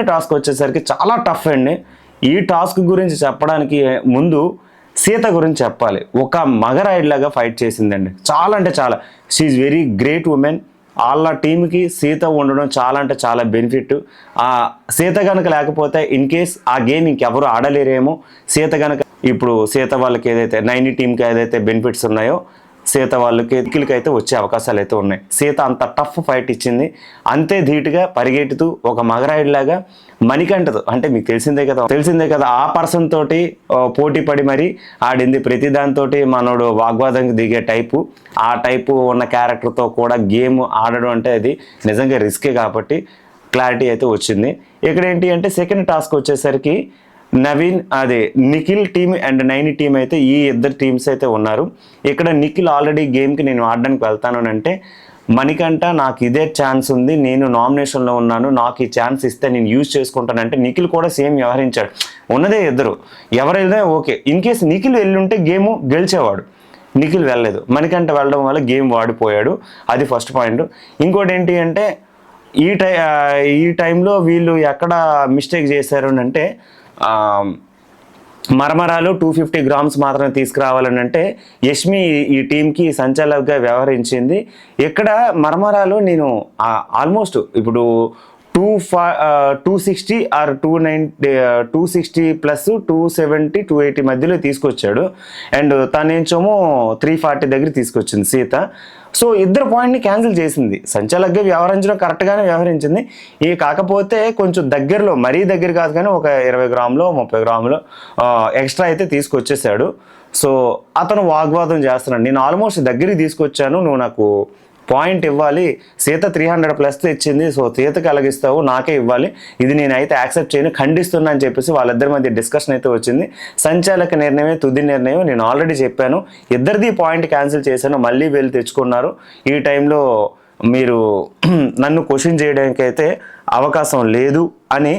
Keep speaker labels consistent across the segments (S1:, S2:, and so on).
S1: Task వచ్చేసరికి చాలా tough అండి. ఈ టాస్క్ గురించి చెప్పడానికి ముందు సీత గురించి చెప్పాలి. ఒక మగరాయిడ్ లాగా ఫైట్ చేసిందండి. చాలా అంటే చాలా. షీఈ్ వెరీ గ్రేట్ ఉమెన్ వాళ్ళ టీంకి సీత ఉండడం చాలా అంటే చాలా బెనిఫిట్ ఆ సీత కనుక లేకపోతే ఇన్ కేస్ ఆ గేమ్ ఇంకెవరు ఆడలేరేమో సీత కనుక ఇప్పుడు సీత వాళ్ళకి ఏదైతే నైని టీంకి ఏదైతే బెనిఫిట్స్ ఉన్నాయో సీత వాళ్ళకి ఎక్కిలకి అయితే వచ్చే అవకాశాలు అయితే ఉన్నాయి. సీత అంత టఫ్ ఫైట్ ఇచ్చింది. అంతే ధీటుగా పరిగెట్టుతూ ఒక మగరాయుడిలాగా మణికంటదు అంటే మీకు తెలిసిందే కదా తెలిసిందే కదా ఆ పర్సన్ తోటి పోటీ పడి మరి ఆడింది. ప్రతి దానితోటి మనోడు వాగ్వాదంకి దిగే టైపు. ఆ టైపు ఉన్న క్యారెక్టర్తో కూడా గేమ్ ఆడడం అంటే అది నిజంగా రిస్కే కాబట్టి క్లారిటీ అయితే వచ్చింది. ఇక్కడ ఏంటి అంటే సెకండ్ టాస్క్ వచ్చేసరికి నవీన్ అదే Nikhil team and Naini team అయితే ఈ ఇద్దరు టీమ్స్ అయితే ఉన్నారు. ఇక్కడ నిఖిల్ ఆల్రెడీ గేమ్కి నేను ఆడడానికి వెళ్తాను అంటే మణికంట నాకు ఇదే ఛాన్స్ ఉంది నేను నామినేషన్లో ఉన్నాను నాకు ఈ ఛాన్స్ ఇస్తే నేను యూజ్ చేసుకుంటానంటే నిఖిల్ కూడా సేమ్ వ్యవహరించాడు. ఉన్నదే ఇద్దరు. ఎవరైనా ఓకే ఇన్ కేస్ నిఖిల్ వెళ్ళుంటే గేమ్ గెలిచేవాడు. నిఖిల్ వెళ్ళలేదు. మణికంట వెళ్ళడం వల్ల గేమ్ వాడిపోయాడు. అది ఫస్ట్ పాయింట్ ఇంకోటి ఏంటి అంటే ఈ టై ఈ టైంలో వీళ్ళు ఎక్కడ మిస్టేక్ చేశారు అంటే మరమరాలు టూ ఫిఫ్టీ గ్రామ్స్ మాత్రమే తీసుకురావాలని అంటే యష్మి ఈ టీంకి సంచాలకుగా వ్యవహరించింది. ఇక్కడ మరమరాలు నేను ఆల్మోస్ట్ ఇప్పుడు టూ ఫా two sixty or two nine two sixty plus two seventy two eighty మధ్యలో తీసుకొచ్చాడు. అండ్ తనేంచేమో త్రీ ఫార్టీ దగ్గర తీసుకొచ్చింది సీత. సో ఇద్దరు పాయింట్ని క్యాన్సిల్ చేసింది. సంచాలకుగా వ్యవహరించడం కరెక్ట్గానే వ్యవహరించింది. ఇవి కాకపోతే కొంచెం దగ్గరలో మరీ దగ్గర కాదు కానీ ఒక ఇరవై గ్రాములో ముప్పై గ్రాములు ఎక్స్ట్రా అయితే తీసుకొచ్చేసాడు. సో అతను వాగ్వాదం చేస్తున్నాడు. నేను ఆల్మోస్ట్ దగ్గరికి తీసుకొచ్చాను. నువ్వు నాకు పాయింట్ ఇవ్వాలి. సీత త్రీ హండ్రెడ్ ప్లస్ ఇచ్చింది. సో సీతకి అలగిస్తావు నాకే ఇవ్వాలి. ఇది నేనైతే యాక్సెప్ట్ చేయను ఖండిస్తున్నా అని చెప్పేసి వాళ్ళిద్దరి మధ్య డిస్కషన్ అయితే వచ్చింది. సంచాలక నిర్ణయమే తుది నిర్ణయం నేను ఆల్రెడీ చెప్పాను. ఇద్దరిది పాయింట్ క్యాన్సిల్ చేశాను మళ్ళీ వెళ్ళి తెచ్చుకున్నారు. ఈ టైంలో మీరు నన్ను క్వశ్చన్ చేయడానికి అయితే అవకాశం లేదు అని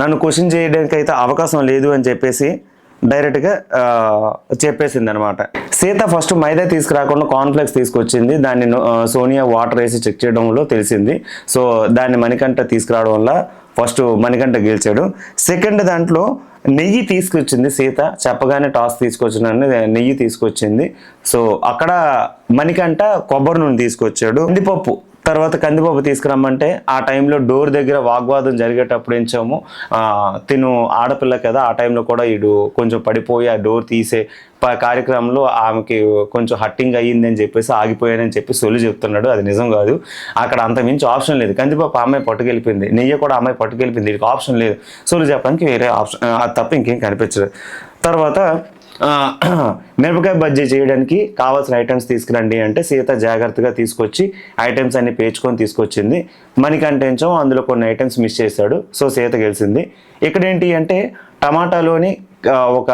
S1: నన్ను క్వశ్చన్ చేయడానికి అయితే అవకాశం లేదు అని చెప్పేసి డైరెక్ట్గా చెప్పేసింది అనమాట సీత ఫస్ట్ మైదా తీసుకురాకుండా కాన్ఫ్లెక్స్ తీసుకొచ్చింది. దాన్ని సోనియా వాటర్ వేసి చెక్ చేయడంలో తెలిసింది. సో దాన్ని మణికంఠ తీసుకురావడం వల్ల ఫస్ట్ మణికంఠ గెలిచాడు. సెకండ్ దాంట్లో నెయ్యి తీసుకొచ్చింది సీత. చెప్పగానే టాస్ తీసుకొచ్చిన నెయ్యి తీసుకొచ్చింది. సో అక్కడ మణికంఠ కొబ్బరి నూనె తీసుకొచ్చాడు. కందిపప్పు. తర్వాత కందిపప్పు తీసుకురమ్మంటే ఆ టైంలో డోర్ దగ్గర వాగ్వాదం జరిగేటప్పుడు ఏంచాము తిను ఆడపిల్ల కదా ఆ టైంలో కూడా ఇడు కొంచెం పడిపోయి ఆ డోర్ తీసే ప- కార్యక్రమంలో ఆమెకి కొంచెం హట్టింగ్ అయ్యింది అని చెప్పేసి ఆగిపోయానని చెప్పి సొల్లు చెప్తున్నాడు. అది నిజం కాదు. అక్కడ అంత మించి ఆప్షన్ లేదు. కందిపప్పు అమ్మాయి పట్టుకెళ్ళిపోయింది. నెయ్యి కూడా అమ్మాయి పట్టుకెళ్ళిపోయింది. వీడికి ఆప్షన్ లేదు. సొల్లు చెప్పడానికి వేరే ఆప్షన్ అది తప్ప ఇంకేం కనిపించదు తర్వాత మిరపకాయ బజ్జీ చేయడానికి కావాల్సిన ఐటమ్స్ తీసుకురండి అంటే సీత జాగ్రత్తగా తీసుకొచ్చి ఐటమ్స్ అన్ని పేర్చుకొని తీసుకొచ్చింది. మనకంటేంచో అందులో కొన్ని ఐటమ్స్ మిస్ చేశాడు. సో సీత గెలిచింది. ఇక్కడ ఏంటి అంటే టమాటాలోని ఒక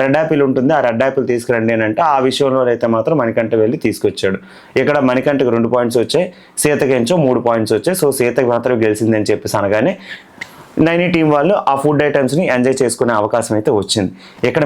S1: రెడ్ యాపిల్ ఉంటుంది. ఆ రెడ్ యాపిల్ తీసుకురండి అని అంటే ఆ విషయంలో అయితే మాత్రం మణికంఠ వెళ్ళి తీసుకొచ్చాడు. ఇక్కడ మణికంఠకు రెండు పాయింట్స్ వచ్చాయి. సీతకెంచో మూడు పాయింట్స్ వచ్చాయి. సో సీతకి మాత్రం గెలిచింది అని చెప్పేసి అనగానే నైని టీం వాళ్ళు ఆ ఫుడ్ ఐటమ్స్ని ఎంజాయ్ చేసుకునే అవకాశం అయితే వచ్చింది. ఇక్కడ